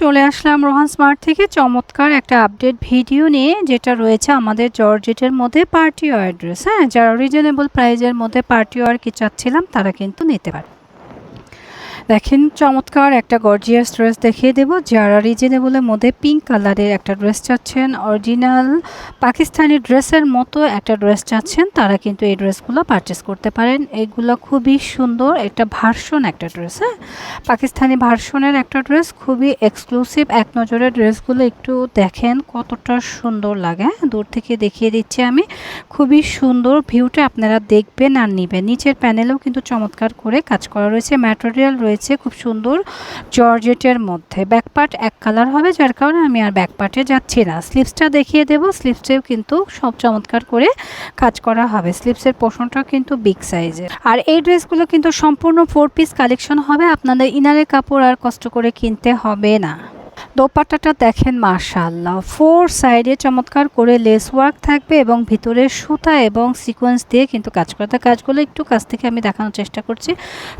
চলে আসলাম রোহান স্মার্ট থেকে। চমৎকার একটা আপডেট ভিডিও নিয়ে, যেটা রয়েছে আমাদের জর্জেটের মধ্যে পার্টি ওয়ার ড্রেস হ্যাঁ যারা রিজনেবল প্রাইজের মধ্যে পার্টি ওয়ার কি চাচ্ছিলাম, তারা কিন্তু নিতে পারে। দেখেন, চমৎকার একটা গর্জিয়াস ড্রেস দেখিয়ে দেবো। যারা রিজনেবলের মধ্যে পিঙ্ক কালারের একটা ড্রেস চাচ্ছেন অরিজিনাল পাকিস্তানি ড্রেসের মতো একটা ড্রেস চাচ্ছেন, তারা কিন্তু এই ড্রেসগুলো পারচেস করতে পারেন। এগুলো খুবই সুন্দর, একটা ভার্সন একটা ড্রেস হ্যাঁ? পাকিস্তানি ভার্সনের একটা ড্রেস খুবই এক্সক্লুসিভ এক নজরে ড্রেসগুলো একটু দেখেন কতটা সুন্দর লাগে হ্যাঁ? দূর থেকে দেখিয়ে দিচ্ছি আমি। খুবই সুন্দর ভিউটা আপনারা দেখবেন আর নেবেন। নিচের প্যানেলেও কিন্তু চমৎকার করে কাজ করা রয়েছে। ম্যাটেরিয়াল রয়েছে খুব সুন্দর জর্জেটের মধ্যে। ব্যাকপার্ট এক কালার হবে, যার কারণে আমি আর ব্যাকপার্টে যাচ্ছি না। স্লিপসটা দেখিয়ে দেবো। স্লিপসেও কিন্তু সব চমৎকার করে কাজ করা হবে। স্লিপসের পোষণটা কিন্তু বিগ সাইজের। আর এই ড্রেসগুলো কিন্তু সম্পূর্ণ ফোর পিস কালেকশন হবে। আপনাদের ইনারের কাপড় আর কষ্ট করে কিনতে হবে না। দোপাট্টাটা দেখেন মাশাল্লাহ ফোর সাইডে চমৎকার করে লেস ওয়ার্ক থাকবে এবং ভিতরে সুতা এবং সিকোয়েন্স দিয়ে কিন্তু কাজ করা। থাকে কাজগুলো একটু কাছ থেকে আমি দেখানোর চেষ্টা করছি।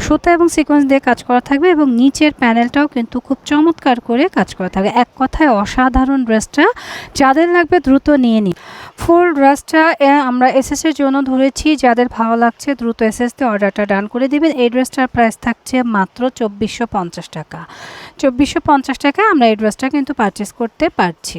সুতা এবং সিকোয়েন্স দিয়ে কাজ করা থাকবে এবং নিচের প্যানেলটাও কিন্তু খুব চমৎকার করে কাজ করা থাকবে। এক কথায় অসাধারণ ড্রেসটা যাদের লাগবে দ্রুত নিয়ে নিই ফুল ড্রেসটা আমরা এসএস এর জন্য ধরেছি। যাদের ভালো লাগছে দ্রুত এসএস দিয়ে অর্ডারটা ডান করে দিবেন। এই ড্রেসটার প্রাইস থাকছে মাত্র চব্বিশশো টাকা। চব্বিশশো টাকায় আমরা এই ড্রেসটা কিন্তু পারচেস করতে পারছি।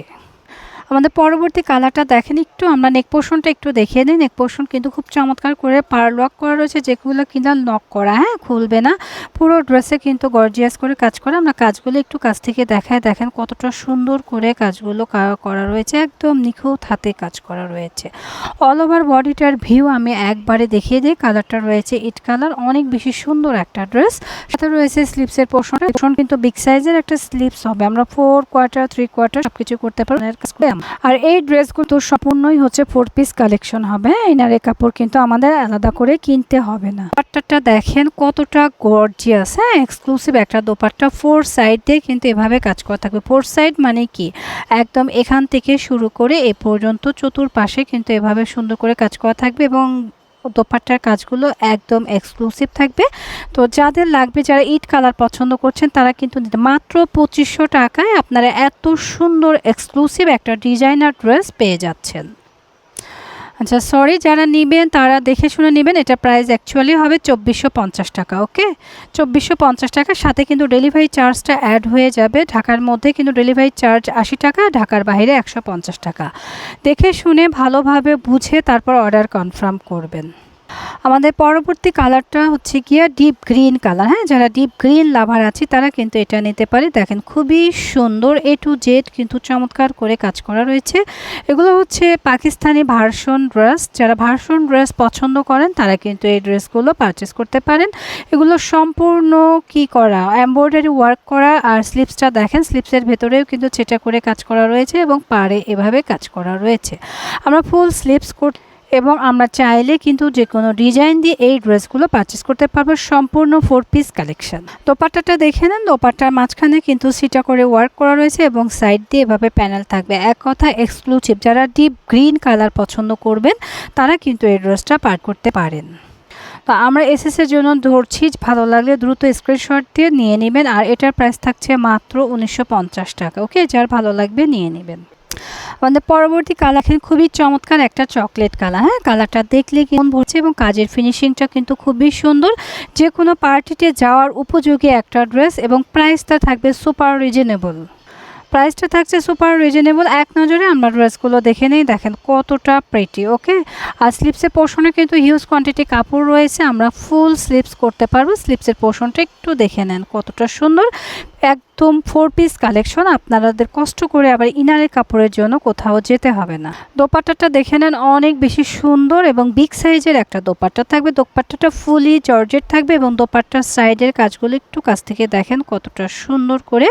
আমাদের পরবর্তী কালারটা দেখেন একটু, আমরা নেক পোর্শনটা একটু দেখিয়ে দিই। নেক পোর্শন কিন্তু খুব চমৎকার করে পার লক করা রয়েছে, যেগুলো কিনা লক করা হ্যাঁ? খুলবে না। পুরো ড্রেসে কিন্তু গর্জিয়াস করে কাজ করে। আমরা কাজগুলো একটু কাছ থেকে দেখায় দেখেন কতটা সুন্দর করে কাজগুলো করা রয়েছে। একদম নিখুঁত হাতে কাজ করা রয়েছে। অল ওভার বডিটার ভিউ আমি একবারে দেখিয়ে দিই। কালারটা রয়েছে ইট কালার অনেক বেশি সুন্দর একটা ড্রেস সাথে রয়েছে স্লিপসের পোর্শনটা পোর্শন কিন্তু বিগ সাইজের একটা স্লিপস হবে। আমরা ফোর কোয়ার্টার থ্রি কোয়ার্টার সবকিছু করতে পারব। আর এই ড্রেসগুলো তো সম্পূর্ণই হচ্ছে ফোর পিস কালেকশন হবে এনারে কাপড় কিন্তু আমাদের আলাদা করে কিনতে হবে না। দোপাট্টাটা দেখেন কতটা গর্জিয়াস হ্যাঁ? এক্সক্লুসিভ একটা দোপাট্টা ফোর সাইড দিয়ে কিন্তু এভাবে কাজ করা থাকবে। ফোর সাইড মানে কি? একদম এখান থেকে শুরু করে এ পর্যন্ত চতুর্পাশে কিন্তু এভাবে সুন্দর করে কাজ করা থাকবে এবং দোপাট্টার কাজগুলো একদম এক্সক্লুসিভ থাকবে। তো যাদের লাগবে, যারা ইট কালার পছন্দ করছেন, তারা কিন্তু মাত্র পঁচিশশো টাকায় আপনারা এত সুন্দর এক্সক্লুসিভ একটা ডিজাইনার ড্রেস পেয়ে যাচ্ছেন। আচ্ছা সরি যারা নেবেন তারা দেখে শুনে নেবেন, এটা প্রাইস অ্যাকচুয়ালি হবে চব্বিশশো পঞ্চাশ টাকা ওকে চব্বিশশো পঞ্চাশ টাকার সাথে কিন্তু ডেলিভারি চার্জটা অ্যাড হয়ে যাবে। ঢাকার মধ্যে কিন্তু ডেলিভারি চার্জ আশি টাকা, ঢাকার বাইরে একশো পঞ্চাশ টাকা। দেখে শুনে ভালোভাবে বুঝে তারপর অর্ডার কনফার্ম করবেন। আমাদের পরবর্তী কালারটা হচ্ছে গিয়া ডিপ গ্রিন কালার হ্যাঁ যারা ডিপ গ্রিন লাভার আছে, তারা কিন্তু এটা নিতে পারে। দেখেন, খুবই সুন্দর এ টু জেড কিন্তু চমৎকার করে কাজ করা রয়েছে। এগুলো হচ্ছে পাকিস্তানি ভার্সন ড্রেস। যারা ভার্সন ড্রেস পছন্দ করেন, তারা কিন্তু এই ড্রেসগুলো পারচেস করতে পারেন। এগুলো সম্পূর্ণ কি করা? এমব্রয়ডারি ওয়ার্ক করা আর স্লিপসটা দেখেন স্লিপসের ভেতরেও কিন্তু চেটা করে কাজ করা রয়েছে এবং পাড়ে এভাবে কাজ করা রয়েছে। আমরা ফুল স্লিপস করতে এবং আমরা চাইলে কিন্তু যে কোনো ডিজাইন দিয়ে এই ড্রেসগুলো পারচেস করতে পারব সম্পূর্ণ ফোর পিস কালেকশন দোপাট্টাটা দেখে নেন, দোপাট্টার মাঝখানে কিন্তু সিটা করে ওয়ার্ক করা রয়েছে এবং সাইড দিয়ে এভাবে প্যানেল থাকবে। এক কথা এক্সক্লুসিভ যারা ডিপ গ্রিন কালার পছন্দ করবেন, তারা কিন্তু এই ড্রেসটা পার করতে পারেন। তো আমরা এসএসের জন্য ধরছি, ভালো লাগলে দ্রুত স্ক্রিনশট দিয়ে নিয়ে নেবেন, আর এটার প্রাইস থাকছে মাত্র উনিশশো পঞ্চাশ টাকা ওকে যার ভালো লাগবে নিয়ে নেবেন। আমাদের পরবর্তী কালার এখানে খুবই চমৎকার একটা চকলেট কালার হ্যাঁ? কালারটা দেখলে মন ভরছে এবং কাজের ফিনিশিংটা কিন্তু খুবই সুন্দর। যে কোনো পার্টিতে যাওয়ার উপযোগী একটা ড্রেস এবং প্রাইসটা থাকবে সুপার রিজনেবল প্রাইসটা থাকছে সুপার রিজনেবল এক নজরে আমরা ড্রেসগুলো দেখে নেই। দেখেন কতটা প্রেটি ওকে আর স্লিপসের পোর্শনে কিন্তু হিউজ কোয়ান্টিটি কাপড় রয়েছে, আমরা ফুল স্লিপস করতে পারব। স্লিপসের পোর্শনটা একটু দেখে নেন কতটা সুন্দর। একদম ফোর পিস কালেকশন আপনাদের কষ্ট করে আবার ইনারের কাপড়ের জন্য কোথাও যেতে হবে না। দোপাট্টাটা দেখে নেন, অনেক বেশি সুন্দর এবং বিগ সাইজের একটা দোপাট্টা থাকবে। দোপাট্টাটা ফুলি জর্জেট থাকবে এবং দোপাট্টার সাইডের কাজগুলো একটু কাছ থেকে দেখেন কতটা সুন্দর করে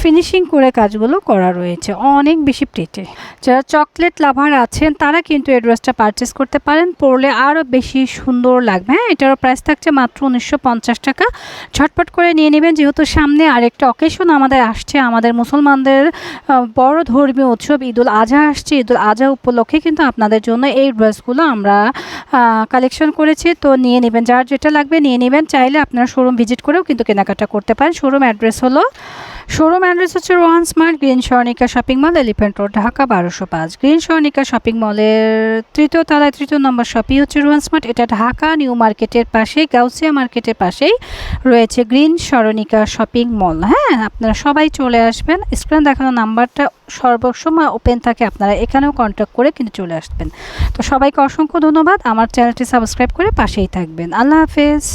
ফিনিশিং করে কাজগুলো করা রয়েছে। অনেক বেশি প্লেটে যারা চকলেট লাভার আছেন, তারা কিন্তু এই ড্রেসটা পারচেস করতে পারেন। পরলে আরও বেশি সুন্দর লাগবে। হ্যাঁ এটারও প্রাইস থাকছে মাত্র উনিশশো পঞ্চাশ টাকা। ঝটপট করে নিয়ে নেবেন, যেহেতু সামনে আরেকটা একটা অকেশন আমাদের আসছে, আমাদের মুসলমানদের বড় ধর্মীয় উৎসব ঈদুল আজহা আসছে। ঈদুল আজহা উপলক্ষে কিন্তু আপনাদের জন্য এই ড্রেসগুলো আমরা কালেকশন করেছি। তো নিয়ে নেবেন, যার যেটা লাগবে নিয়ে নেবেন। চাইলে আপনারা শোরুম ভিজিট করেও কিন্তু কেনাকাটা করতে পারেন। শোরুম অ্যাড্রেস হলো শোরুম অ্যাড্রেস হচ্ছে Rohan smart green Swarnika shopping mall, elephant road, Dhaka, বারোশো পাঁচ। গ্রিন স্বর্ণিকা শপিং মলের তৃতীয় তলায়, তৃতীয় নম্বর শপই হচ্ছে রোহান স্মার্ট। এটা ঢাকা, নিউ মার্কেটের পাশেই, গাউসিয়া মার্কেটের পাশেই রয়েছে গ্রিন স্মরণিকা শপিং মল। হ্যাঁ আপনারা সবাই চলে আসবেন। স্ক্রিন দেখানো নাম্বারটা সর্বসময় ওপেন থাকে, আপনারা এখানেও কন্ট্যাক্ট করে কিন্তু চলে আসবেন। তো সবাইকে অসংখ্য ধন্যবাদ। আমার চ্যানেলটি সাবস্ক্রাইব করে পাশেই থাকবেন। আল্লাহ হাফেজ।